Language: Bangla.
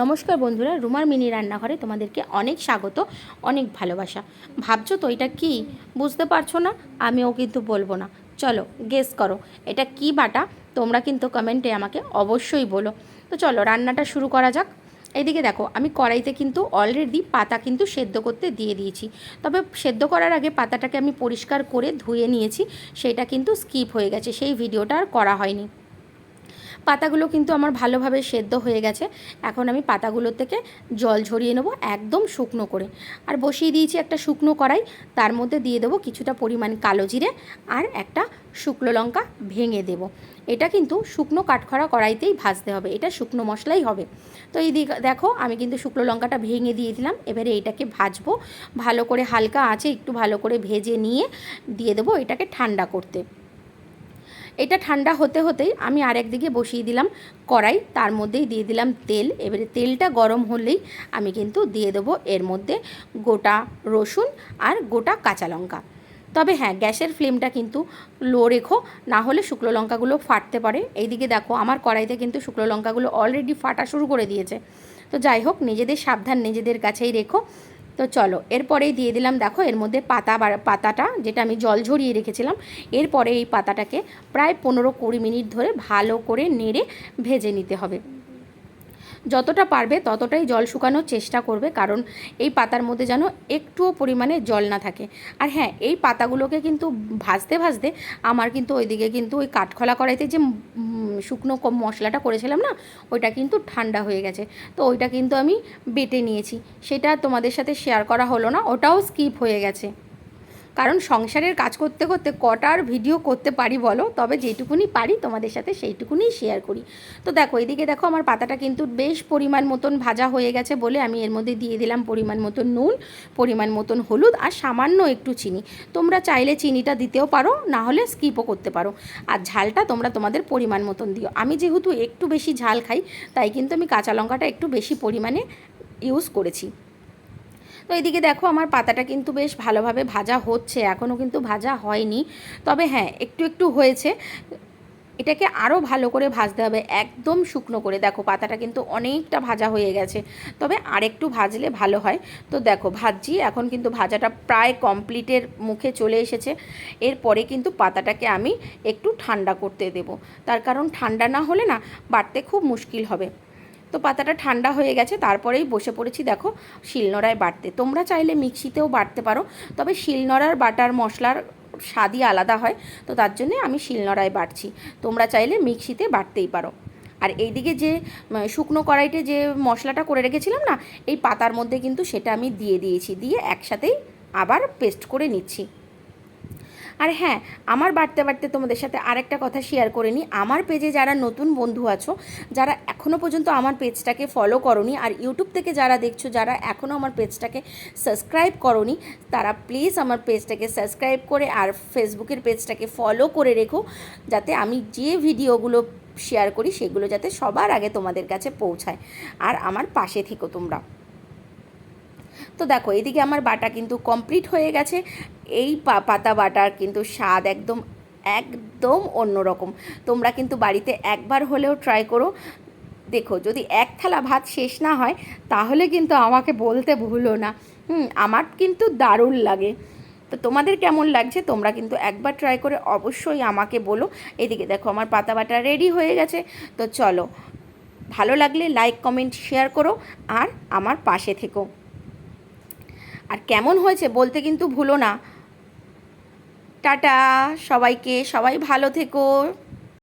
নমস্কার বন্ধুরা, রুমার মিনি রান্নাঘরে তোমাদেরকে অনেক স্বাগত, অনেক ভালোবাসা। ভাবছ তো এটা কি? বুঝতে পারছ না? আমিও কিন্তু বলব না। চলো গেস করো, এটা কি বাটা? তোমরা কিন্তু কমেন্টে আমাকে অবশ্যই বলো। তো চলো, রান্নাটা শুরু করা যাক। এইদিকে দেখো, আমি কড়াইতে কিন্তু অলরেডি পাতা কিন্তু সেদ্ধ করতে দিয়ে দিয়েছি। তবে সেদ্ধ করার আগে পাতাটাকে আমি পরিষ্কার করে ধুয়ে নিয়েছি, সেটা কিন্তু স্কিপ হয়ে গেছে, সেই ভিডিওটা আর করা হয়নি। পাতাগুলো কিন্তু আমার ভালোভাবে সেদ্ধ হয়ে গেছে। এখন আমি পাতাগুলো থেকে জল ঝরিয়ে নেব একদম শুকনো করে। আর বসিয়ে দিয়েছি একটা শুকনো কড়াই, তার মধ্যে দিয়ে দেবো কিছুটা পরিমাণ কালো জিরে আর একটা শুকনো লঙ্কা ভেঙে দেব। এটা কিন্তু শুকনো কাঠখরা কড়াইতেই ভাজতে হবে, এটা শুকনো মশলাই হবে। তো এই দেখো আমি কিন্তু শুকনো লঙ্কাটা ভেঙে দিয়ে দিলাম, এবারে এটাকে ভাজবো। ভালো করে হালকা আছে একটু ভালো করে ভেজে নিয়ে দিয়ে দেবো এটাকে ঠান্ডা করতে। এটা ঠান্ডা হতে হতেই আমি আরেক দিকে বসিয়ে দিলাম কড়াই, তার মধ্যেই দিয়ে দিলাম তেল। এবারে তেলটা গরম হলেই আমি কিন্তু দিয়ে দেবো এর মধ্যে গোটা রসুন আর গোটা কাঁচা লঙ্কা। তবে হ্যাঁ গ্যাসের ফ্লেমটা কিন্তু লো রেখো, না হলে শুকনো লঙ্কাগুলো ফাটতে পারে। এইদিকে দেখো, আমার কড়াইতে কিন্তু শুকনো লঙ্কাগুলো অলরেডি ফাটা শুরু করে দিয়েছে। তো যাই হোক, নিজেদের সাবধান, নিজেদের কাছেই রেখো। তো চলো, এরপরেই দিয়ে দিলাম, দেখো, এর মধ্যে পাতা পাতাটা, যেটা আমি জল ঝরিয়ে রেখেছিলাম, এরপরে এই পাতাটাকে প্রায় পনেরো কুড়ি মিনিট ধরে ভালো করে নেড়ে ভেজে নিতে হবে। যতটা পারবে ততটাই জল শুকানোর চেষ্টা করবে, কারণ এই পাতার মধ্যে যেন একটুও পরিমাণে জল না থাকে। আর হ্যাঁ এই পাতাগুলোকে কিন্তু ভাজতে ভাজতে আমার কিন্তু ওইদিকে কিন্তু ওই কাঠখোলা কড়াইতে যে শুকনো মশলাটা করেছিলাম না, ওইটা কিন্তু ঠান্ডা হয়ে গেছে। তো ওইটা কিন্তু আমি বেটে নিয়েছি। সেটা তোমাদের সাথে শেয়ার করা হলো না, ওটাও স্কিপ হয়ে গেছে। কারণ সংসারের কাজ করতে করতে কটার ভিডিও করতে পারি বলো? তবে যেটুকুনি পারি তোমাদের সাথে সেইটুকুনি শেয়ার করি। তো দেখো, এদিকে দেখো আমার পাতাটা কিন্তু বেশ পরিমাণ মতন ভাজা হয়ে গেছে বলে আমি এর মধ্যে দিয়ে দিলাম পরিমাণ মতন নুন, পরিমাণ মতন হলুদ আর সামান্য একটু চিনি। তোমরা চাইলে চিনিটা দিতেও পারো, না হলে স্কিপও করতে পারো। আর ঝালটা তোমরা তোমাদের পরিমাণ মতন দিও। আমি যেহেতু একটু বেশি ঝাল খাই, তাই কিন্তু আমি কাঁচা লঙ্কাটা একটু বেশি পরিমাণে ইউজ করেছি। তো এদিকে দেখো আমার পাতাটা কিন্তু বেশ ভালোভাবে ভাজা হচ্ছে এখনও কিন্তু ভাজা হয়নি। তবে হ্যাঁ একটু একটু হয়েছে। এটাকে আরও ভালো করে ভাজতে হবে, একদম শুকনো করে। দেখো, পাতাটা কিন্তু অনেকটা ভাজা হয়ে গেছে। তবে আরেকটু ভাজলে ভালো হয়। তো দেখো, ভাজছি, এখন কিন্তু ভাজাটা প্রায় কমপ্লিটের মুখে চলে এসেছে। এরপরে কিন্তু পাতাটাকে আমি একটু ঠান্ডা করতে দেব। তার কারণ ঠান্ডা না হলে না, বাড়তে খুব মুশকিল হবে। তো পাতাটা ঠান্ডা হয়ে গেছে, তারপরেই বসে পড়েছি, দেখো, শিলনোড়ায় বাটতে তোমরা চাইলে মিক্সিতেও বাটতে পারো, তবে শিলনোড়ার বাটার মশলার স্বাদই আলাদা হয়, তো তার জন্যে আমি শিলনোড়ায় বাটছি তোমরা চাইলে মিক্সিতে বাটতেই পারো। আর এইদিকে যে শুকনো কড়াইতে যে মশলাটা করে রেখেছিলাম না, এই পাতার মধ্যে কিন্তু সেটা আমি দিয়ে দিয়েছি, দিয়ে একসাথেই আবার পেস্ট করে নিচ্ছি। আর হ্যাঁ আমার বাড়তে বাড়তে তোমাদের সাথে আরেকটা কথা শেয়ার করে নিই। আমার পেজে যারা নতুন বন্ধু আছো, যারা এখনও পর্যন্ত আমার পেজটাকে ফলো করনি আর ইউটিউব থেকে যারা দেখছ, যারা এখনও আমার পেজটাকে সাবস্ক্রাইব করনি, তারা প্লিজ আমার পেজটাকে সাবস্ক্রাইব করে আর ফেসবুকের পেজটাকে ফলো করে রেখো, যাতে আমি যে ভিডিওগুলো শেয়ার করি, সেগুলো যাতে সবার আগে তোমাদের কাছে পৌঁছায়। আর আমার পাশে থেকো তোমরা। তো দেখো, এদিকে আমার বাটা কিন্তু কমপ্লিট হয়ে গেছে। এই পাতা বাটার কিন্তু স্বাদ একদম একদম অন্যরকম। তোমরা কিন্তু বাড়িতে একবার হলেও ট্রাই করো। দেখো, যদি এক থালা ভাত শেষ না হয়, তাহলে কিন্তু আমাকে বলতে ভুলো না। হুম, আমার কিন্তু দারুণ লাগে। তো তোমাদের কেমন লাগছে? তোমরা কিন্তু একবার ট্রাই করে অবশ্যই আমাকে বলো। এদিকে দেখো, আমার পাতা বাটা রেডি হয়ে গেছে। তো চলো, ভালো লাগলে লাইক কমেন্ট শেয়ার করো। আর আমার পাশে থেকো। আর কেমন হয়েছে বলতে কিন্তু ভুলো না। টাটা সবাইকে সবাই ভালো থেকো।